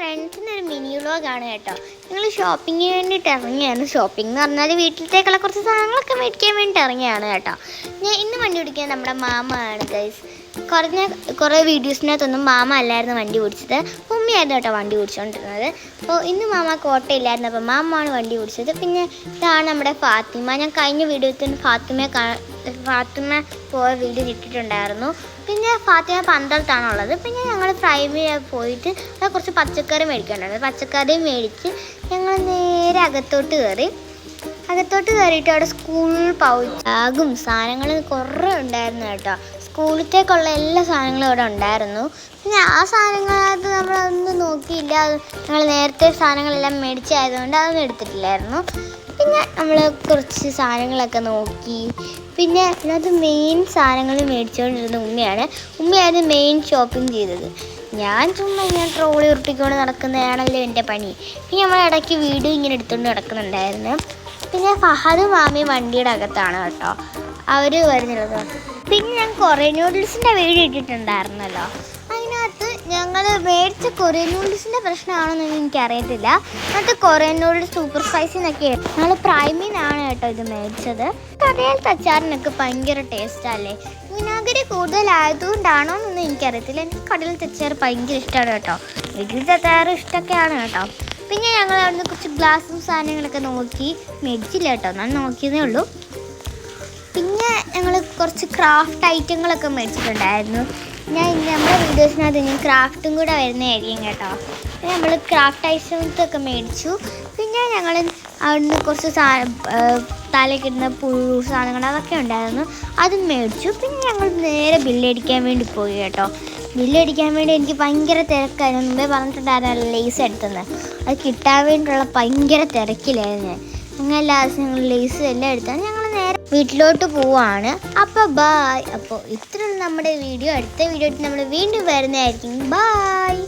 ഫ്രണ്ട്സിന്റെ ഒരു മിനി വ്ളോഗാണ് കേട്ടോ. നിങ്ങൾ ഷോപ്പിങ്ങിന് വേണ്ടിയിട്ട് ഇറങ്ങിയാണ് ഷോപ്പിംഗ് എന്ന് പറഞ്ഞാൽ വീട്ടിലത്തേക്കുള്ള കുറച്ച് സാധനങ്ങളൊക്കെ മേടിക്കാൻ വേണ്ടി ഇറങ്ങിയാണ് കേട്ടോ. ഞാൻ ഇന്ന് വണ്ടി ഓടിക്കുന്നത് നമ്മുടെ മാമ ആണ് ഗൈസ് കുറഞ്ഞ കുറേ വീഡിയോസിനകത്തൊന്നും മാമ അല്ലായിരുന്നു വണ്ടി ഓടിച്ചത്. ഉമ്മയായിരുന്നു കേട്ടോ വണ്ടി ഓടിച്ചുകൊണ്ടിരുന്നത് അപ്പോൾ ഇന്ന് മാമ കോട്ടയില്ലായിരുന്നു. അപ്പോൾ മാമയാണ് വണ്ടി ഓടിച്ചത്. പിന്നെ ഇതാണ് നമ്മുടെ ഫാത്തിമ. ഞാൻ കഴിഞ്ഞ വീഡിയോത്തിൽ ഫാത്തിമയെ ഫാത്തിമ പോയ വീഡിയോ കിട്ടിയിട്ടുണ്ടായിരുന്നു. പിന്നെ ഫാത്തിമ പന്തളത്താണുള്ളത്. പിന്നെ ഞങ്ങൾ പ്രൈമിൽ പോയിട്ട് കുറച്ച് പച്ചക്കറി മേടിക്കാനുണ്ടായിരുന്നു പച്ചക്കറി മേടിച്ച് ഞങ്ങൾ നേരെ അകത്തോട്ട് കയറി. അകത്തോട്ട് കയറിയിട്ട് അവിടെ സ്കൂൾ പൗച്ചാകും സാധനങ്ങൾ കുറേ ഉണ്ടായിരുന്നു കേട്ടോ. സ്കൂളിലേക്കുള്ള എല്ലാ സാധനങ്ങളും അവിടെ ഉണ്ടായിരുന്നു. പിന്നെ ആ സാധനങ്ങളത് നമ്മളൊന്നും നോക്കിയില്ല. ഞങ്ങൾ നേരത്തെ സാധനങ്ങളെല്ലാം മേടിച്ചായതുകൊണ്ട് അതൊന്നും എടുത്തിട്ടില്ലായിരുന്നു. പിന്നെ നമ്മൾ കുറച്ച് സാധനങ്ങളൊക്കെ നോക്കി. പിന്നെ അതിനകത്ത് മെയിൻ സാധനങ്ങൾ മേടിച്ചുകൊണ്ടിരുന്ന ഉമ്മയാണ്. ഉമ്മയാണ് മെയിൻ ഷോപ്പിംഗ് ചെയ്തത്. ഞാൻ ചുമ്മാ ഇങ്ങനെ ട്രോളി ഉരുട്ടിക്കൊണ്ട് നടക്കുന്നതാണല്ലോ എന്റെ പണി. പിന്നെ നമ്മൾ ഇടയ്ക്ക് വീഡിയോ ഇങ്ങനെ എടുത്തുകൊണ്ട് നടക്കുന്നുണ്ടായിരുന്നു. പിന്നെ ഫഹദും മാമിയും വണ്ടിയുടെ അകത്താണ് കേട്ടോ. അവർ വരുന്നുള്ളത്. പിന്നെ ഞാൻ കുറേ നൂഡിൽസിന്റെ വീഡിയോ ഇട്ടിട്ടുണ്ടായിരുന്നല്ലോ. അതിനകത്ത് ഞങ്ങൾ മേടിച്ച കൊറിയൻ നൂഡിൽസിന്റെ പ്രശ്നമാണെന്ന് എനിക്കറിയത്തില്ല. എന്നിട്ട് കൊറിയൻ നൂഡിൽസ് സൂപ്പർ സ്പൈസിന്നൊക്കെ ഞങ്ങൾ പ്രൈമീനാണ് കേട്ടോ ഇത് മേടിച്ചത്. കടയിൽ തച്ചാറിനൊക്കെ ഭയങ്കര ടേസ്റ്റല്ലേ വിനാഗിരി കൂടുതലായതുകൊണ്ടാണോ എന്നൊന്നും എനിക്കറിയത്തില്ല. എനിക്ക് കടയിൽ തച്ചാറ് ഭയങ്കര ഇഷ്ടമാണ് കേട്ടോ. വീട്ടിൽ തച്ചാറ് ഇഷ്ടമൊക്കെയാണ് കേട്ടോ. പിന്നെ ഞങ്ങൾ അവിടുന്ന് കുറച്ച് ഗ്ലാസും സാധനങ്ങളൊക്കെ നോക്കി. മേടിച്ചില്ല കേട്ടോ. ഞാൻ നോക്കിയതേ ഉള്ളൂ. പിന്നെ ഞങ്ങൾ കുറച്ച് ക്രാഫ്റ്റ് ഐറ്റങ്ങളൊക്കെ മേടിച്ചിട്ടുണ്ടായിരുന്നു. ഞാൻ ഇനി നമ്മുടെ വീഡിയോസിനകത്ത് ഇനി ക്രാഫ്റ്റും കൂടെ വരുന്നതായിരിക്കും കേട്ടോ. പിന്നെ നമ്മൾ ക്രാഫ്റ്റ് ഐറ്റംസ് ഒക്കെ മേടിച്ചു. പിന്നെ ഞങ്ങൾ അവിടുന്ന് കുറച്ച് സാ തലക്കിടുന്ന പുഴു സാധനങ്ങൾ അതൊക്കെ ഉണ്ടായിരുന്നു. അതും മേടിച്ചു. പിന്നെ ഞങ്ങൾ നേരെ ബില്ലടിക്കാൻ വേണ്ടി പോയി കേട്ടോ. ബില്ലടിക്കാൻ വേണ്ടി എനിക്ക് ഭയങ്കര തിരക്കായിരുന്നു. മുമ്പേ പറഞ്ഞിട്ടുണ്ടായിരുന്നല്ലോ ലേസ് എടുത്തെന്ന്. അത് കിട്ടാൻ വേണ്ടിയുള്ള ഭയങ്കര തിരക്കിലായിരുന്നു ഞാൻ. അങ്ങനെ ലാസ്റ്റ് ഞങ്ങൾ ലേസ് എല്ലാം എടുത്താണ് ഞങ്ങൾ നേരെ വീട്ടിലോട്ട് പോവാണ്. അപ്പോൾ ബായ് അപ്പോൾ ഇത്രയുള്ള നമ്മുടെ വീഡിയോ അടുത്ത വീഡിയോ നമ്മൾ വീണ്ടും വരുന്നതായിരിക്കും. ബായ്